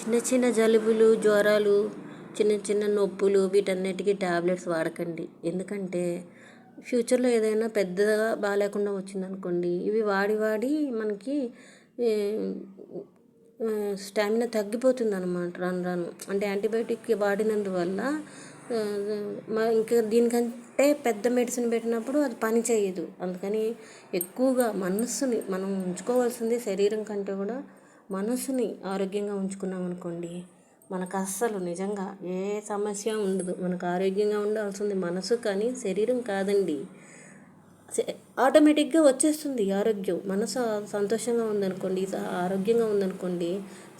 చిన్న చిన్న జలుబులు జ్వరాలు చిన్న చిన్న నొప్పులు వీటన్నిటికీ ట్యాబ్లెట్స్ వాడకండి. ఎందుకంటే ఫ్యూచర్లో ఏదైనా పెద్దగా బాగాలేకుండా వచ్చిందనుకోండి ఇవి వాడి వాడి మనకి స్టామినా తగ్గిపోతుంది అనమాట రాను రాను. అంటే యాంటీబయాటిక్ వాడినందువల్ల ఇంకా దీనికంటే పెద్ద మెడిసిన్ పెట్టినప్పుడు అది పని చేయదు. అందుకని ఎక్కువగా మనస్సుని మనం ఉంచుకోవాల్సింది శరీరం కంటే కూడా మనసుని ఆరోగ్యంగా ఉంచుకున్నాం అనుకోండి మనకు అస్సలు నిజంగా ఏ సమస్య ఉండదు. మనకు ఆరోగ్యంగా ఉండాల్సింది మనసు కానీ శరీరం కాదండి. ఆటోమేటిక్గా వచ్చేస్తుంది ఆరోగ్యం. మనసు సంతోషంగా ఉందనుకోండి ఆరోగ్యంగా ఉందనుకోండి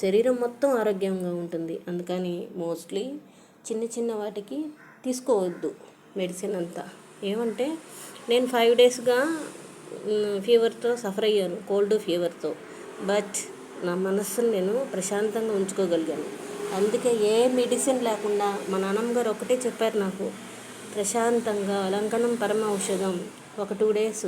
శరీరం మొత్తం ఆరోగ్యంగా ఉంటుంది. అందుకని మోస్ట్లీ చిన్న చిన్న వాటికి తీసుకోవద్దు మెడిసిన్ అంతా. ఏమంటే నేను ఫైవ్ డేస్గా ఫీవర్తో సఫర్ అయ్యాను కోల్డ్ ఫీవర్తో. బట్ నా మనస్సును నేను ప్రశాంతంగా ఉంచుకోగలిగాను. అందుకే ఏ మెడిసిన్ లేకుండా మా నాన్నమ్మ గారు ఒకటే చెప్పారు నాకు ప్రశాంతంగా అలంకనం పరమ ఔషధం ఒక టూ డేస్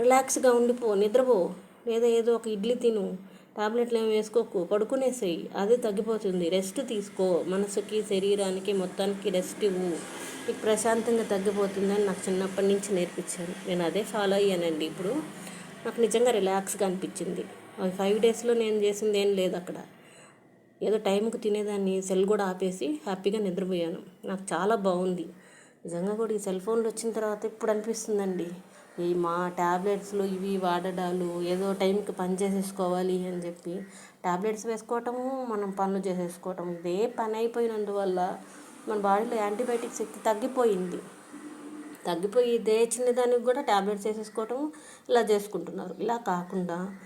రిలాక్స్గా ఉండిపో నిద్రపో లేదా ఏదో ఒక ఇడ్లీ తిను టాబ్లెట్లు ఏమి వేసుకోకు పడుకునేసేయి అదే తగ్గిపోతుంది. రెస్ట్ తీసుకో మనసుకి శరీరానికి మొత్తానికి రెస్ట్ ఇవ్వు. నీకు ప్రశాంతంగా తగ్గిపోతుందని నాకు చిన్నప్పటి నుంచి నేర్పించాను. నేను అదే ఫాలో అయ్యానండి. ఇప్పుడు నాకు నిజంగా రిలాక్స్గా అనిపించింది. ఫైవ్ డేస్లో నేను చేసింది ఏం లేదు అక్కడ. ఏదో టైంకి తినేదాన్ని సెల్ కూడా ఆపేసి హ్యాపీగా నిద్రపోయాను. నాకు చాలా బాగుంది. నిజంగా కూడా ఈ సెల్ ఫోన్లు వచ్చిన తర్వాత ఇప్పుడు అనిపిస్తుందండి. ఈ మా ట్యాబ్లెట్స్లు ఇవి వాడడాలు ఏదో టైంకి పని చేసేసుకోవాలి అని చెప్పి. ట్యాబ్లెట్స్ వేసుకోవటము మనం పనులు చేసేసుకోవటం ఇదే పని అయిపోయినందువల్ల మన బాడీలో యాంటీబయాటిక్ శక్తి తగ్గిపోయింది. తగ్గిపోయి ఇదే చిన్నదానికి కూడా ట్యాబ్లెట్స్ వేసేసుకోవటం ఇలా చేసుకుంటున్నారు. ఇలా కాకుండా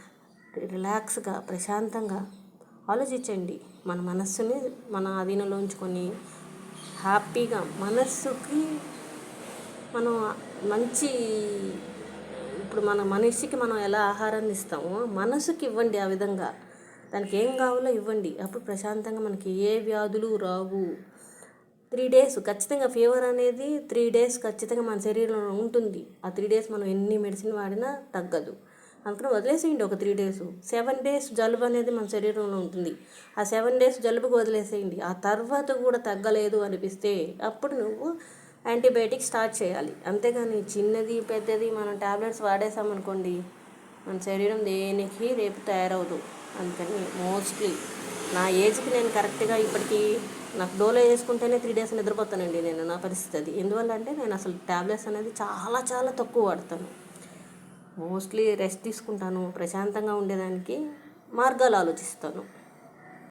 రిలాక్స్గా ప్రశాంతంగా ఆలోచించండి. మన మనస్సుని మన అధీనంలో ఉంచుకొని హ్యాపీగా మనస్సుకి మనం మంచి ఇప్పుడు మన మనిషికి మనం ఎలా ఆహారాన్ని ఇస్తామో మనసుకి ఇవ్వండి ఆ విధంగా. దానికి ఏం కావాలో ఇవ్వండి. అప్పుడు ప్రశాంతంగా మనకి ఏ వ్యాధులు రావు. త్రీ డేస్ ఖచ్చితంగా ఫీవర్ అనేది త్రీ డేస్ ఖచ్చితంగా మన శరీరంలో ఉంటుంది. ఆ త్రీ డేస్ మనం ఎన్ని మెడిసిన్ వాడినా తగ్గదు. అందుకని వదిలేసేయండి ఒక త్రీ డేస్. సెవెన్ డేస్ జలుబు అనేది మన శరీరంలో ఉంటుంది. ఆ సెవెన్ డేస్ జలుబుకు వదిలేసేయండి. ఆ తర్వాత కూడా తగ్గలేదు అనిపిస్తే అప్పుడు నువ్వు యాంటీబయాటిక్ స్టార్ట్ చేయాలి. అంతేగాని చిన్నది పెద్దది మనం ట్యాబ్లెట్స్ వాడేసామనుకోండి మన శరీరం దేనికి రేపు తయారవదు. అందుకని మోస్ట్లీ నా ఏజ్కి నేను కరెక్ట్గా ఇప్పటికీ నాకు డోలో వేసుకుంటేనే త్రీ డేస్ నిద్రపోతానండి నేను నా పరిస్థితి అది. ఎందువల్ల అంటే నేను అసలు ట్యాబ్లెట్స్ అనేది చాలా చాలా తక్కువ వాడతాను. మోస్ట్లీ రెస్ట్ తీసుకుంటాను ప్రశాంతంగా ఉండేదానికి మార్గాలు ఆలోచిస్తాను.